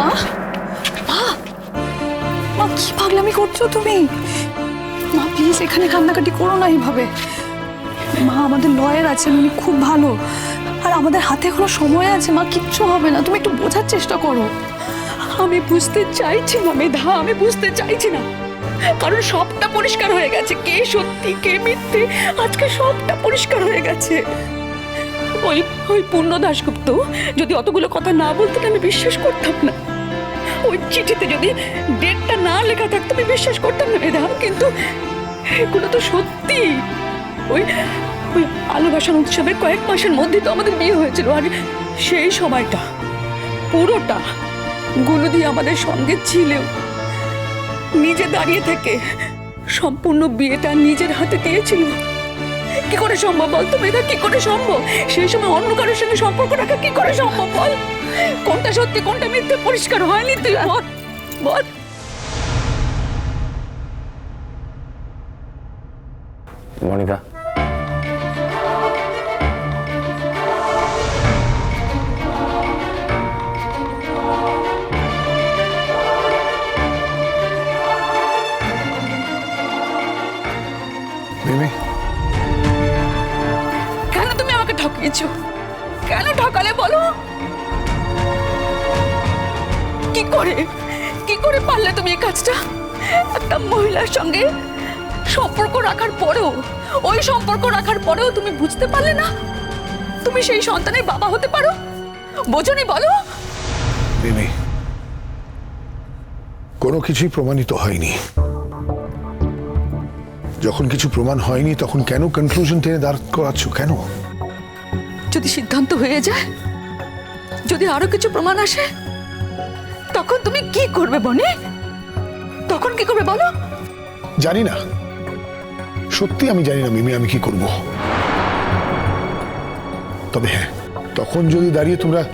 মা। মা। মা, কি পাগলামি করছ তুমি? মা প্লিজ এখানে কান্নাকাটি করো না এইভাবে। মা, আমাদের লয়ার আছেন, উনি খুব ভালো। আর আমাদের হাতে এখনও সময় আছে, মা, কিচ্ছু হবে না। তুমি একটু বোঝার চেষ্টা করো। আমি বুঝতে চাইছি না, মেধা, আমি বুঝতে চাইছি না। কারণ সবটা পরিষ্কার হয়ে গেছে। কে সত্যি, কে মিথ্যে, আজকে সবটা পরিষ্কার হয়ে গেছে। ওই ওই পূর্ণ দাশগুপ্ত, যদি অতগুলো কথা না বলতেন আমি বিশ্বাস করতাম না। ওই চিঠিতে যদি ডেটটা না লেখা থাকতো আমি বিশ্বাস করতাম না মেধা, কিন্তু এগুলো তো সত্যি। ওই ওই ভালোবাসার উৎসবের কয়েক মাসের মধ্যে তো আমাদের বিয়ে হয়েছিল, আর সেই সময়টা, পুরোটা গুলুদি আমাদের সঙ্গে ছিল নিজে দাঁড়িয়ে থেকে সম্পূর্ণ বিয়েটা নিজের হাতে দিয়েছিল। কি করে সম্ভব বল তো মেধা? কি করে সম্ভব? সেই সময় অন্য কারোর সঙ্গে সম্পর্ক রাখা কি করে সম্ভব বল? কোনটা সত্যি কোনটা মিথ্যে পরিষ্কার হয়নি তুই বল বল। মনিকা। কেন তুমি আমাকে ঠকিয়েছো? কি করে? কি করে পারলে তুমি এই কাজটা? একটা মহিলার সঙ্গে সম্পর্ক রাখার পরেও ওই সম্পর্ক রাখার পরেও তুমি বুঝতে পারলে না? তুমি সেই সন্তানের বাবা হতে পারো? বোঝনি বলো। মিমি কোনো কিছুই প্রমাণিত হয়নি। যখন কিছু প্রমাণ হয়নি তখন কেন কনক্লুশন টেনে দাঁড় করাচ্ছ? কেন? যদি সিদ্ধান্ত হয়ে যায় যদি আরও কিছু প্রমাণ আসে তখন তুমি কি করবে বনি? তখন কি করবে বলো? জানি না। সত্যি আমি জানি না মিমি আমি কি করব। তবে হ্যাঁ তখন যদি দাঁড়িয়ে তোমরা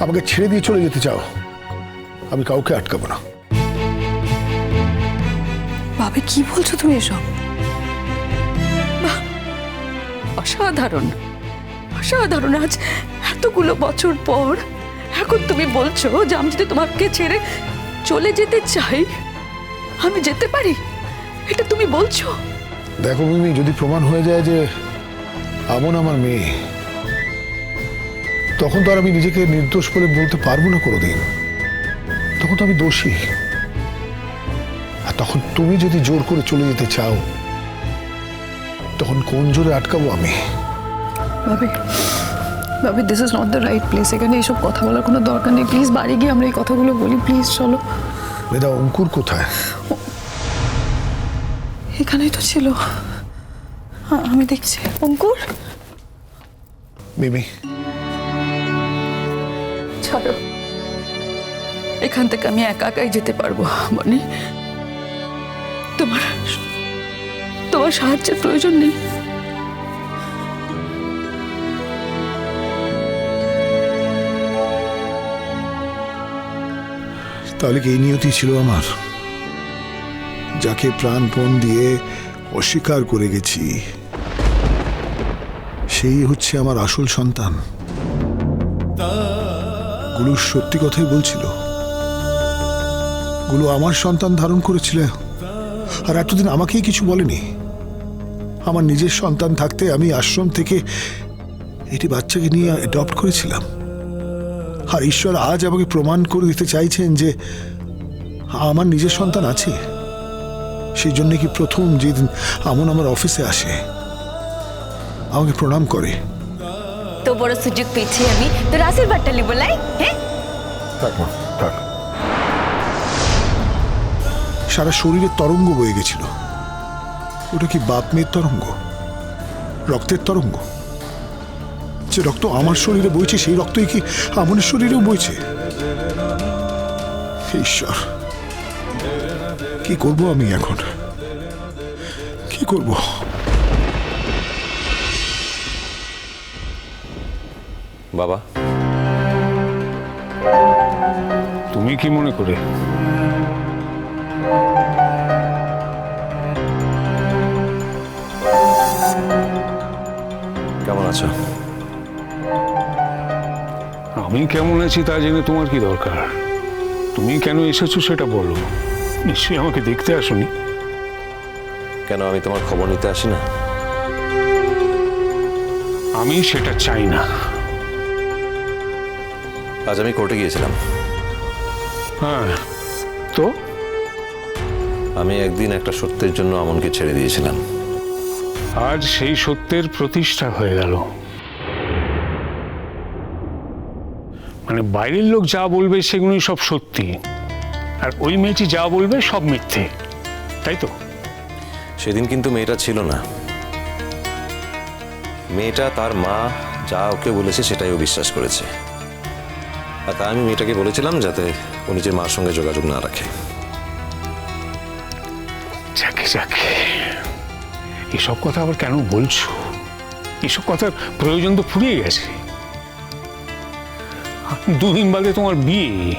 আমাকে ছেড়ে দিয়ে চলে যেতে চাও আমি কাউকে আটকাবো না। বাবে কি বলছো তুমি এসব? অসাধারণ। অসাধারণ আজ এতগুলো বছর পর এখন তুমি বলছো যে আমি যদি তোমাকে ছেড়ে চলে যেতে চাই আমি যেতে পারি? এটা তুমি বলছো? দেখো মিমি যদি প্রমাণ হয়ে যায় যে আমন আমার মেয়ে তখন তো আর আমি নিজেকে নির্দোষ বলে বলতে পারব না কোনোদিন। তখন তো আমি দোষী। আর তখন তুমি যদি জোর করে চলে যেতে চাও তখন কোন জোরে আটকাবো আমি? বাবে বাবে this is not the right place এখানে এইসব কথা বলার কোনো দরকার নেই। প্লিজ বাড়ি গিয়ে আমরা এই কথাগুলো বলি। প্লিজ চলো। মেধা অঙ্কুর কোথায়? এখানেই তো ছিল। আমি দেখছি। অঙ্কুর? মিমি। ছাড়ো এখান থেকে আমি একা একাই যেতে পারব বনি। তোমার তোমার সাহায্যের প্রয়োজন নেই। তাহলে কি এই নিয়তি ছিল আমার? যাকে প্রাণপণ দিয়ে অস্বীকার করে গেছি, সেই হচ্ছে আমার আসল সন্তান। গুলু সত্যি কথাই বলছিল। গুলু আমার সন্তান ধারণ করেছিল। আর এতদিন আমাকেই কিছু বলেনি। আমার নিজের সন্তান থাকতে আমি আশ্রম থেকে এটি বাচ্চাকে নিয়ে অ্যাডপ্ট করেছিলাম। আর ঈশ্বর আজ আমাকে প্রমাণ করে দিতে চাইছেন যে আমার নিজের সন্তান আছে। সেই জন্য কি প্রথম যেদিন আমন আমার অফিসে আসে আমাকে প্রণাম করে। তো বড় সুযোগ পেয়েছি আমি। তোর আশীর্বাদটা নিব লাই হ্যাঁ? সারা শরীরে তরঙ্গ বয়ে গেছিল। ওটা কি বাপ মেয়ের তরঙ্গ? রক্তের তরঙ্গ? যে রক্ত আমার শরীরে বইছে সেই রক্তই কি আমনের শরীরেও বইছে? ঈশ্বর কি করব আমি এখন? কি করব? বাবা। তুমি কি মনে করে? কেমন আছো? আমি কেমন আছি তা জেনে তোমার কি দরকার? তুমি কেন এসেছ সেটা বলো। নিশ্চয়ই আমাকে দেখতে আসোনি। কেন আমি তোমার খবর নিতে আসি না? আমি সেটা চাই না। আজ আমি কোর্টে গিয়েছিলাম। হ্যাঁ তো? আমি একদিন একটা সত্যের জন্য আমনকে ছেড়ে দিয়েছিলাম। আজ সেই সত্যের প্রতিষ্ঠা হয়ে গেল। মানে বাইরের লোক যা বলবে সেগুলোই সব সত্যি। আর ওই মেয়েটি যা বলবে সব মিথ্যে। তাই তো? সেদিন কিন্তু মেয়েটা ছিল না। মেয়েটা তার মা যা ওকে বলেছে সেটাই ও বিশ্বাস করেছে। আর তাই আমি মেয়েটাকে বলেছিলাম যাতে ও নিজের মার সঙ্গে যোগাযোগ না রাখে। যাকে যাকে। এসব কথা আবার কেন বলছো? এসব কথার প্রয়োজন তো ফুরিয়ে গেছে। দুদিন বাদে তোমার বিয়ে।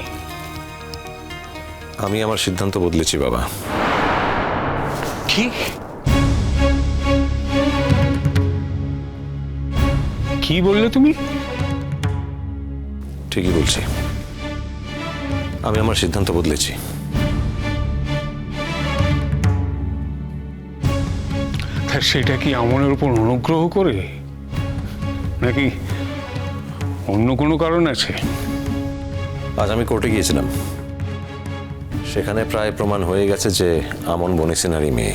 আমি আমার সিদ্ধান্ত বদলেছি বাবা। কি? কি বললে তুমি? ঠিকই বলছি। আমি আমার সিদ্ধান্ত বদলেছি। সেটা কি আমনের উপর অনুগ্রহ করে? নাকি অন্য কোনো কারণ আছে? আজ আমি কোর্টে গিয়েছিলাম। সেখানে প্রায় প্রমাণ হয়ে গেছে যে আমন বনিসিনারি মেয়ে।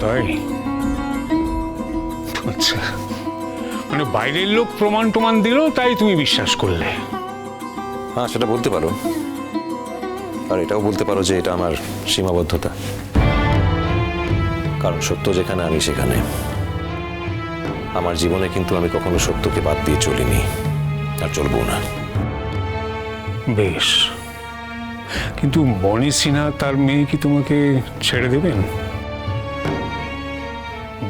তাই? আচ্ছা। মানে বাইরের লোক প্রমাণ টমাণ দিল তাই তুমি বিশ্বাস করলে? হ্যাঁ সেটা বলতে পারো। আর এটাও বলতে পারো যে এটা আমার সীমাবদ্ধতা। কারণ সত্য যেখানে আমি সেখানে। আমার জীবনে কিন্তু আমি কখনো সত্যকে বাদ দিয়ে চলিনি আর চলবো না। বেশ। কিন্তু বনি সিনহা তার মেয়ে কি তোমাকে ছেড়ে দেবেন?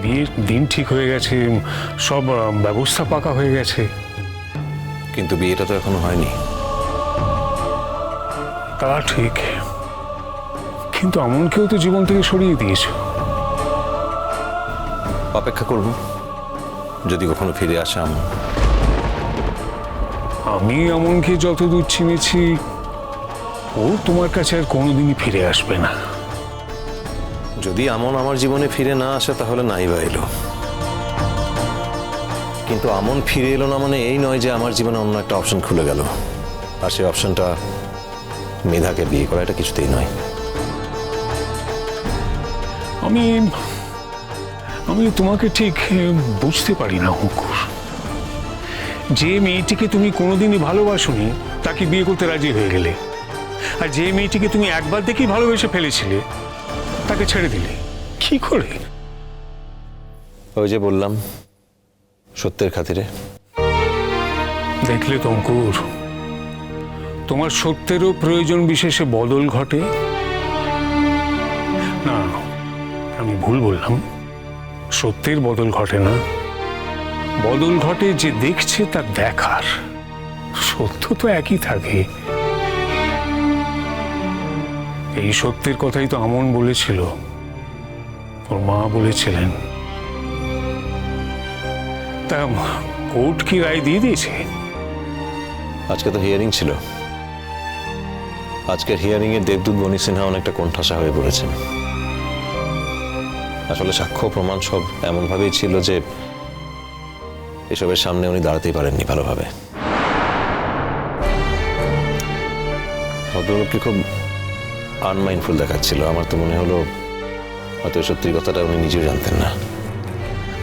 বিয়ের দিন ঠিক হয়ে গেছে সব ব্যবস্থা পাকা হয়ে গেছে। কিন্তু বিয়েটা তো এখনও হয়নি। তা ঠিক। কিন্তু আমনকেও তো জীবন থেকে সরিয়ে দিয়েছ। অপেক্ষা করব। যদি কখনো ফিরে আসে আমন আমি এমনকি যতদূর চিনেছি ও তোমার কাছে আর কোনোদিনই ফিরে আসবে না। যদি আমন আমার জীবনে ফিরে না আসে তাহলে নাই বা এলো। কিন্তু আমন ফিরে এলো না মানে এই নয় যে আমার জীবনে অন্য একটা অপশন খুলে গেল। আর সেই অপশনটা মেধাকে বিয়ে করা এটা কিছুতেই নয়। আমি আমি তোমাকে ঠিক বুঝতে পারি না অঙ্কুর যে মেয়েটিকে তুমি কোনোদিনই ভালোবাসোনি তাকে বিয়ে করতে রাজি হয়ে গেলে। আর যে মেয়েটিকে তুমি একবার দেখেই ভালোবেসে ফেলেছিলে তাকে ছেড়ে দিলে। কি করে? ওই যে বললাম সত্যের খাতিরে। দেখলে তো অঙ্কুর তোমার সত্যেরও প্রয়োজন বিশেষে বদল ঘটে? না আমি ভুল বললাম। সত্যের বদল ঘটে না। বদল ঘটে যে দেখছে তার দেখার। সত্য তো একই থাকে। এই সত্যের কথাই তো আমন বলেছিল। ওর মা বলেছিলেন। তা কোর্ট কি রায় দিয়ে দিয়েছে? আজকে তো হিয়ারিং ছিল। আজকের হিয়ারিং এ দেবদূত বনি সিনহা অনেকটা কণ্ঠাসা হয়ে পড়েছেন। আসলে সাক্ষ্য প্রমাণ সব এমনভাবেই ছিল যে এসবের সামনে উনি দাঁড়াতেই পারেননি ভালোভাবে। ভদ্রলোককে খুব আনমাইন্ডফুল দেখাচ্ছিল। আমার তো মনে হলো হয়তো সত্যি কথাটা উনি নিজেও জানতেন না।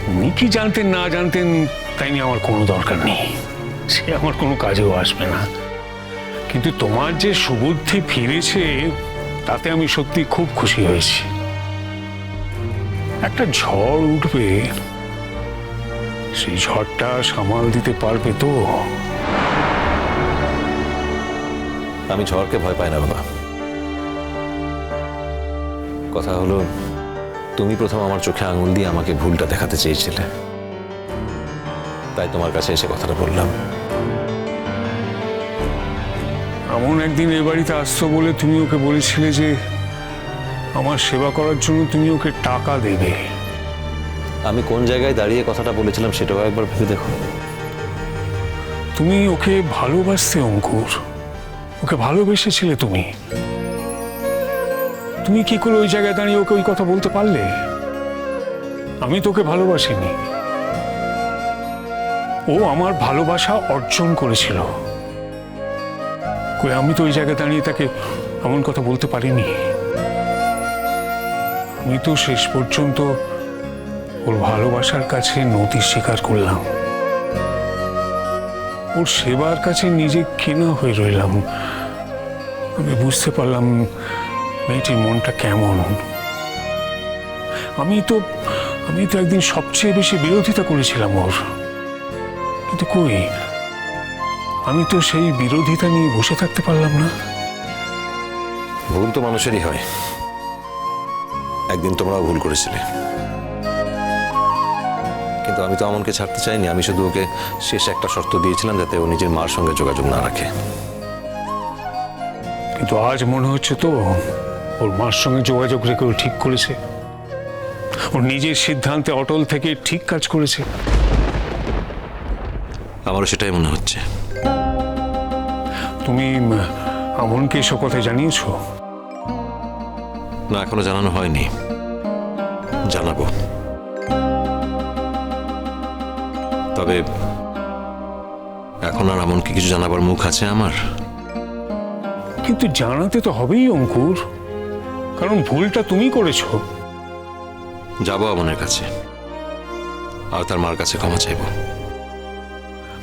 উনি কি জানতেন, না জানতেন, তাই নিয়ে আমার কোনো দরকার নেই। সে আমার কোনো কাজেও আসবে না। কিন্তু তোমার যে সুবুদ্ধি ফিরেছে, তাতে আমি সত্যি খুব খুশি হয়েছি। একটা ঝড় উঠবে। সেই ঝড়টা সামাল দিতে পারবে তো? আমি ঝড়কে ভয় পাই না বাবা কথা হলো তুমি প্রথম আমার চোখে আঙুল দিয়ে আমাকে ভুলটা দেখাতে চেয়েছিলে। তাই তোমার কাছে এসে কথাটা বললাম। এমন একদিন এ বাড়িতে আসতো বলে তুমি ওকে বলেছিলে যে আমার সেবা করার জন্য তুমি ওকে টাকা দেবে। আমি কোন জায়গায় দাঁড়িয়ে কথাটা বলেছিলাম সেটাও একবার ভেবে দেখো। তুমি ওকে ভালোবাসতে অঙ্কুর। ওকে ভালোবেসেছিলে তুমি। তুমি কি করে ওই জায়গায় দাঁড়িয়ে ওকে ওই কথা বলতে পারলে? আমি তোকে ভালোবাসিনি। ও আমার ভালোবাসা অর্জন করেছিল। আমি তো ওই জায়গায় দাঁড়িয়ে তাকে এমন কথা বলতে পারিনি। আমি তো শেষ পর্যন্ত ওর ভালোবাসার কাছে নতি স্বীকার করলাম। ওর সেবার কাছে নিজে কেনা হয়ে রইলাম। আমি বুঝতে পারলাম মেয়েটির মনটা কেমন। আমি তো আমি তো একদিন সবচেয়ে বেশি বিরোধিতা করেছিলাম ওর। কিন্তু কই? আমি তো সেই বিরোধিতা নিয়ে বসে থাকতে পারলাম না। ভুল তো মানুষেরই হয়। একদিন তোমরাও ভুল করেছিলে। কিন্তু আমি তো আমনকে ছাড়তে চাইনি আমি শুধু ওকে শেষ একটা শর্ত দিয়েছিলাম যাতে ও নিজের মার সঙ্গে যোগাযোগ না রাখে। কিন্তু আজ মনে হচ্ছে তো ওর মার সঙ্গে যোগাযোগ রেখে ও ঠিক করেছে। ওর নিজের সিদ্ধান্তে অটল থেকে ঠিক কাজ করেছে। আমারও সেটাই মনে হচ্ছে। তুমি আমনকে এসব কথা জানিয়েছো? না এখনও জানানো হয়নি। জানাব। তবে এখন আর এমন কি কিছু জানাবার মুখ আছে আমার? কিন্তু জানাতে তো হবেই অঙ্কুর। কারণ ভুলটা তুমি করেছ। যাব আমনের কাছে। আর তার মার কাছে ক্ষমা চাইব।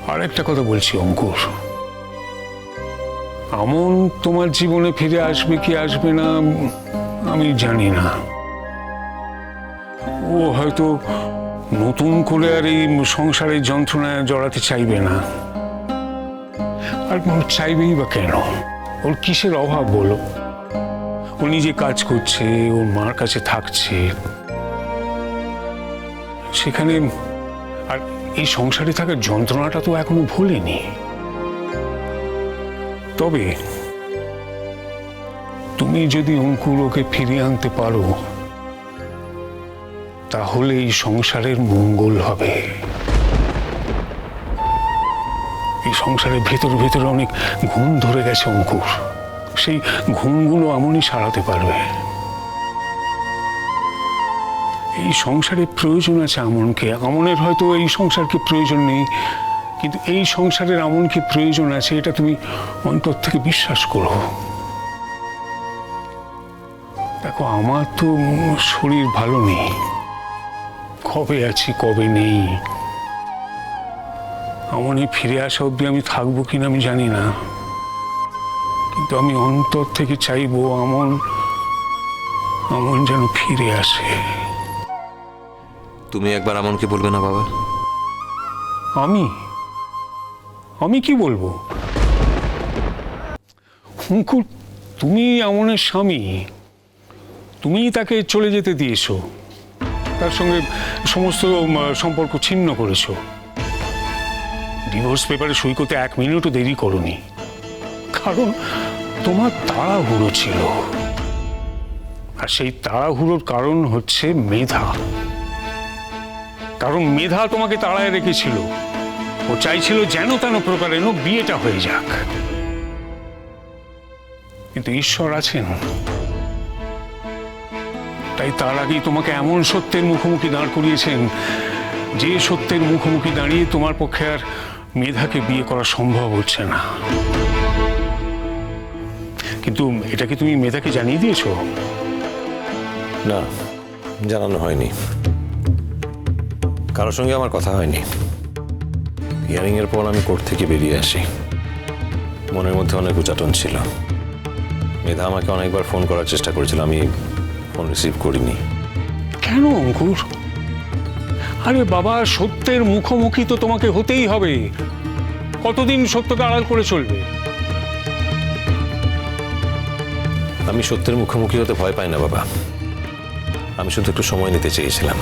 আর একটা কথা বলছি অঙ্কুর। আমন তোমার জীবনে ফিরে আসবে কি আসবে না আমি জানি না। হয়তো নতুন করে আর এই সংসারের যন্ত্রণায় জড়াতে চাইবে না। আর চাইবেই বা কেন? ওর কিসের অভাব বলো? ও নিজে কাজ করছে, ওর মার কাছে থাকছে। সেখানে আর এই সংসারে থাকার যন্ত্রণাটা তো এখনও ভুলেনি। তবে তুমি যদি অঙ্কুর ওকে ফিরিয়ে আনতে পারো তাহলে এই সংসারের মঙ্গল হবে। এই সংসারের ভেতর ভেতরে অনেক ঘুম ধরে গেছে অঙ্কুর। সেই ঘুমগুলো এমনই সারাতে পারবে। এই সংসারে প্রয়োজন আছে আমনকে। আমনের হয়তো এই সংসারকে প্রয়োজন নেই, কিন্তু এই সংসারের আমনকে প্রয়োজন আছে, এটা তুমি অন্তর থেকে বিশ্বাস করো। দেখো, আমার তো শরীর ভালো নেই। কবে আছি কবে নেই? আমনে ফিরে আসা অব্দি আমি থাকব কিনা আমি জানি না। কিন্তু আমি অন্তর থেকে চাইব আমন আমন যেন ফিরে আসে। তুমি একবার আমনকে বলবে না বাবা? আমি? আমি কি বলব? হুঙ্কুর তুমি আমনের স্বামী। তুমি তাকে চলে যেতে দিয়েছ। তার সঙ্গে সমস্ত সম্পর্ক ছিন্ন করেছ। ডিভোর্স পেপারে সই করতে এক মিনিটও দেরি করনি। কারণ তোমার তাড়াহুড়ো ছিল। আর সেই তাড়াহুড়োর কারণ হচ্ছে মেধা। কারণ মেধা তোমাকে তাড়ায় রেখেছিল। ও চাইছিল যেন তেন প্রকারেণ বিয়েটা হয়ে যাক। কিন্তু ঈশ্বর আছেন। তাই তার আগেই তোমাকে এমন সত্যের মুখোমুখি দাঁড় করিয়েছেন, যে সত্যের মুখোমুখি দাঁড়িয়ে তোমার পক্ষে আর মেধাকে বিয়ে করা সম্ভব হচ্ছে না। কিন্তু এটা কি তুমি মেধাকে জানিয়ে দিয়েছ? না, জানানো হয়নি। কারোর সঙ্গে আমার কথা হয়নি। হিয়ারিং এর পর আমি কোর্ট থেকে বেরিয়ে আসি। মনের মধ্যে অনেক উচাটন ছিল। মেধা আমাকে অনেকবার ফোন করার চেষ্টা করেছিল, আমি ফোন রিসিভ করিনি। কেন অঙ্কুর? আরে বাবা সত্যের মুখোমুখি তো তোমাকে হতেই হবে। কতদিন সত্যকে আড়াল করে চলবে? আমি সত্যের মুখোমুখি হতে ভয় পাই না বাবা। আমি শুধু একটু সময় নিতে চেয়েছিলাম।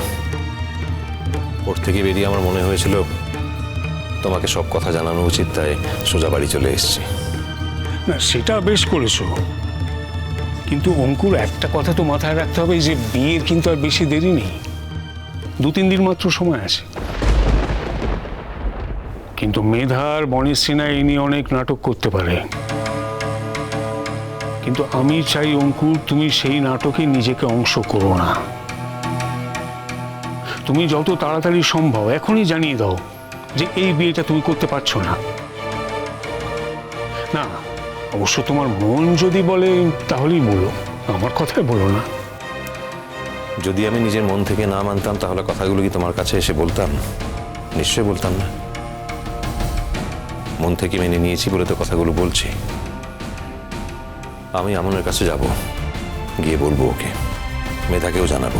কোর্ট থেকে বেরিয়ে আমার মনে হয়েছিল তোমাকে সব কথা জানানো উচিত তাই সোজা বাড়ি চলে এসেছি। না সেটা বেশ করেছ। কিন্তু অঙ্কুর, একটা কথা তো মাথায় রাখতে হবে যে বিয়ের কিন্তু আর বেশি দেরি নেই। দু তিন দিন মাত্র সময় আছে। কিন্তু মেধার বনের সিনা এই নিয়ে অনেক নাটক করতে পারে। কিন্তু আমি চাই অঙ্কুর, তুমি সেই নাটকে নিজেকে অংশ করো না। তুমি যত তাড়াতাড়ি সম্ভব এখনই জানিয়ে দাও যে এই বিয়েটা তুমি করতে পারছ না। না অবশ্য তোমার মন যদি বলে, তাহলেই বলো। আমার কথাই বলো না। যদি আমি নিজের মন থেকে না মানতাম, তাহলে কথাগুলো কি তোমার কাছে এসে বলতাম? নিশ্চয়ই বলতাম না। মন থেকে মেনে নিয়েছি বলে তো কথাগুলো বলছি। আমি আমনের কাছে যাব, গিয়ে বলব ওকে। মেধাকেও জানাব।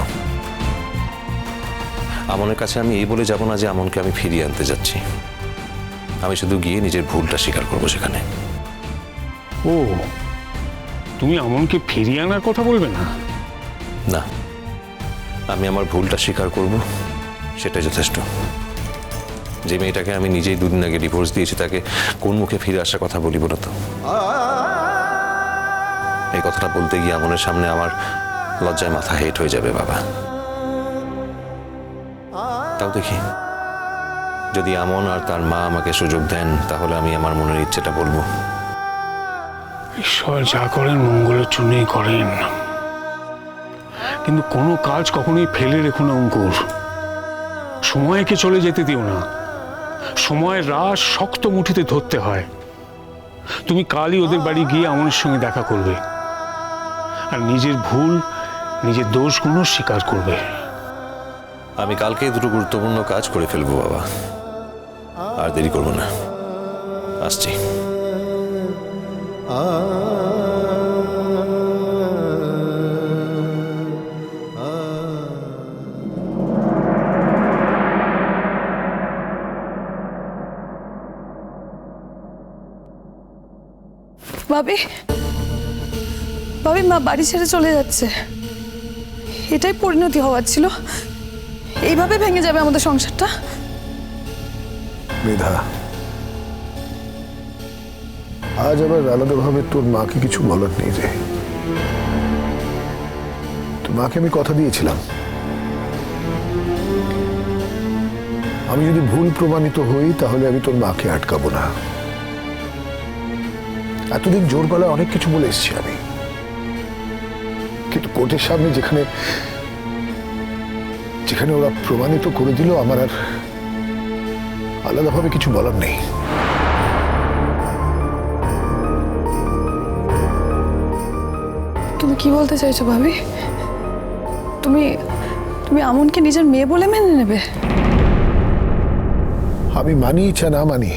আমনের কাছে আমি এই বলে যাব না যে আমনকে আমি ফিরিয়ে আনতে যাচ্ছি। আমি শুধু গিয়ে নিজের ভুলটা স্বীকার করব সেখানে। ও, তুমি আমনকে ফিরিয়ে আনার কথা বলবে না? না, আমি আমার ভুলটা স্বীকার করব, সেটাই যথেষ্ট। যে মেয়েটাকে আমি নিজেই দুদিন আগে ডিভোর্স দিয়েছি, তাকে কোন মুখে ফিরে আসার কথা বলি বলো তো? এই কথাটা বলতে গিয়ে আমনের সামনে আমার লজ্জায় মাথা হেট হয়ে যাবে, বাবা। তাও দেখি, যদি আমন আর তার মা আমাকে সুযোগ দেন, তাহলে আমি আমার মনের ইচ্ছেটা বলব। ঈশ্বর যা করেন মঙ্গলের জন্যই করেন। কিন্তু কোনো কাজ কখনোই ফেলে রেখো না, অঙ্কুর। সময়কে চলে যেতে দিও না। সময়ের রাস শক্ত মুঠিতে ধরতে হয়। তুমি কালই ওদের বাড়ি গিয়ে আমনের সঙ্গে দেখা করবে। আর নিজের ভুল, নিজের দোষগুলো স্বীকার করবে। আমি কালকে দুটো গুরুত্বপূর্ণ কাজ করে ফেলব, বাবা। আর দেরি করব না। আসছি। ভাবি ভাবি মা বাড়ি ছেড়ে চলে যাচ্ছে। এটাই পরিণতি হওয়ার ছিল। এইভাবে ভেঙে যাবে আমাদের সংসারটা। মেধা আজ আবার আলাদাভাবে তোর মাকে কিছু বলার নেই রে। তোর মাকে আমি কথা দিয়েছিলাম। আমি যদি ভুল প্রমাণিত হই, তাহলে আমি তোর মাকে আটকাবো না। এতদিন জোর গলায় অনেক কিছু বলে এসেছি আমি। কিন্তু কোর্টের সামনে যেখানে যেখানে ওরা প্রমাণিত করে দিল, আমার আর আলাদাভাবে কিছু বলার নেই। কি বলতে চাইছো ভাবি? তুমি তুমি আমনকে নিজের মেয়ে বলে মেনে নেবে? আমি মানি চা না মানি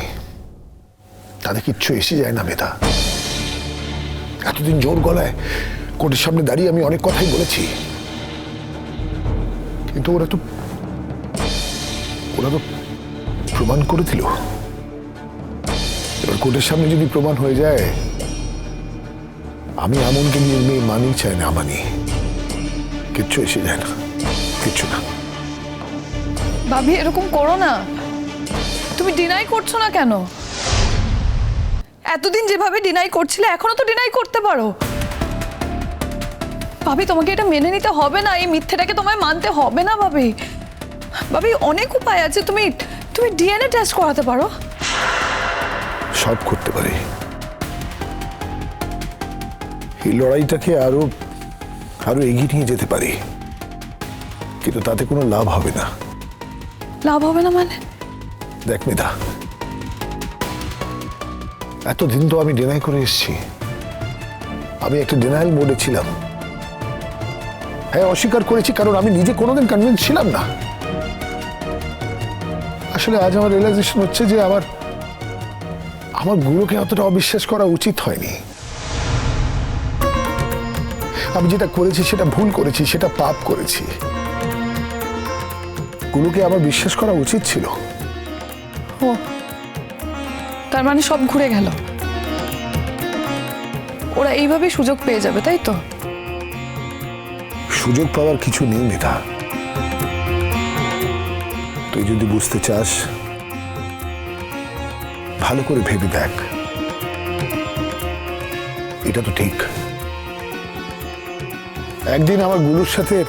তাদের কিচ্ছু এসে যায় না মেধা। এতদিন জোর গলায় কোর্টের সামনে দাঁড়িয়ে আমি অনেক কথাই বলেছি। কিন্তু ওরা তো ওরা তো প্রমাণ করে দিল এবার কোর্টের সামনে যদি প্রমাণ হয়ে যায় আমি এমনকে নিয়ে মেয়ে মানি চাই না মানি কিচ্ছু এসে যায় না কিচ্ছু না। ভাবি এরকম করো না। তুমি ডিনাই করছ না কেন? এতদিন যেভাবে ডিনাই করছিলে এখনও তো ডিনাই করতে পারো। ভাবি তোমাকে এটা মেনে নিতে হবে না এই মিথ্যেটাকে তোমায় মানতে হবে না ভাবি। ভাবি অনেক উপায় আছে তুমি তুমি ডিএনএ টেস্ট করাতে পারো। সব করতে পারি। এই লড়াইটাকে আরও আরও এগিয়ে নিয়ে যেতে পারি। কিন্তু তাতে কোনো লাভ হবে না। লাভ হবে না মানে? দেখ মেধা এতদিন তো আমি ডিনাই করে এসেছি। আমি একটা ডিনাইল মোডে ছিলাম। হ্যাঁ অস্বীকার করেছি কারণ আমি নিজে কোনোদিন কনভিন্স ছিলাম না। আসলে আজ আমার রিয়েলাইজেশন হচ্ছে যে আমার আমার গুরুকে অতটা অবিশ্বাস করা উচিত হয়নি। আমি যেটা করেছি সেটা ভুল করেছি সেটা পাপ করেছি। গুরুকে আমার বিশ্বাস করা উচিত ছিল। ও তার মানে সব ঘুরে গেল। ওরা এইভাবেই সুযোগ পেয়ে যাবে তাই তো? সুযোগ পাওয়ার কিছু নেই মেধা। তুই যদি বুঝতে চাস ভালো করে ভেবে দেখ। এটা তো ঠিক। একদিন আমার গুরুর সাথে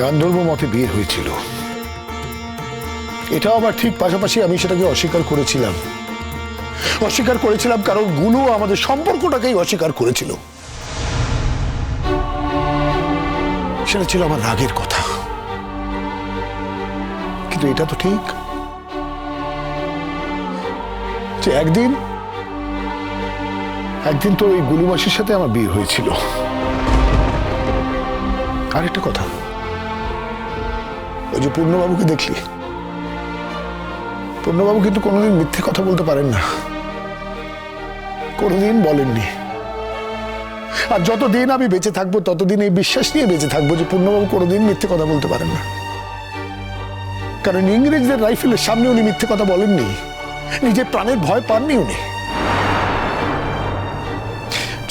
গান্ধর্ব মতে বিয়ে হয়েছিল। এটাও আবার ঠিক পাশাপাশি আমি সেটাকে অস্বীকার করেছিলাম। অস্বীকার করেছিলাম কারণগুলো আমাদের সম্পর্কটাকেই অস্বীকার করেছিল। সেটা ছিল আমার রাগের কথা। কিন্তু এটা তো ঠিক যে একদিন একদিন তো ওই গুলুমাসির সাথে আমার বিয়ে হয়েছিল। আরেকটা কথা। ওই যে পূর্ণবাবুকে দেখলি? পূর্ণবাবু কিন্তু কোনোদিন মিথ্যে কথা বলতে পারেন না। কোনোদিন বলেননি। আর যতদিন আমি বেঁচে থাকব, ততদিন এই বিশ্বাস নিয়ে বেঁচে থাকব যে পূর্ণবাবু কোনোদিন মিথ্যে কথা বলতে পারেন না। কারণ ইংরেজদের রাইফেলের সামনে উনি মিথ্যে কথা বলেননি। নিজের প্রাণের ভয় পাননি উনি।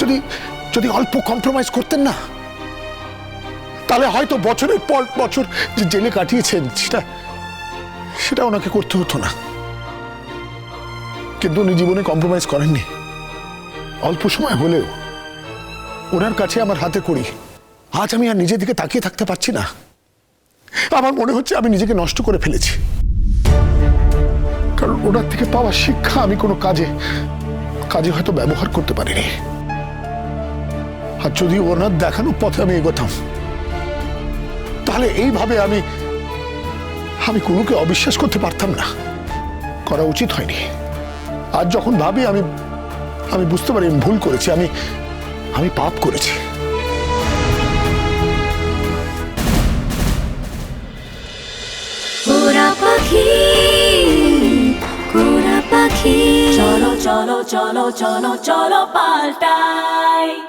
যদি যদি অল্প কম্প্রোমাইজ করতেন না তাহলে হয়তো বছরের পর বছর যে জেলে কাটিয়েছেন, সেটা সেটা ওনাকে করতে হতো না। কিন্তু উনি জীবনে কম্প্রোমাইজ করেননি। অল্প সময় হলেও ওনার কাছে আমার হাতে করি। আজ আমি আর নিজের দিকে তাকিয়ে থাকতে পারছি না। আমার মনে হচ্ছে আমি নিজেকে নষ্ট করে ফেলেছি। কারণ ওনার থেকে পাওয়া শিক্ষা আমি কোনো কাজে কাজে হয়তো ব্যবহার করতে পারিনি। আর যদি ওনার দেখানো পথে আমি এগোতাম তাহলে এইভাবে আমি আমি কোনোকে অবিশ্বাস করতে পারতাম না। করা উচিত হয়নি। আর যখন ভাবি আমি আমি বুঝতে পারি আমি ভুল করেছি আমি আমি পাপ করেছি। পাখি পাখি। চলো চলো চলো চলো চলো পাল্টাই।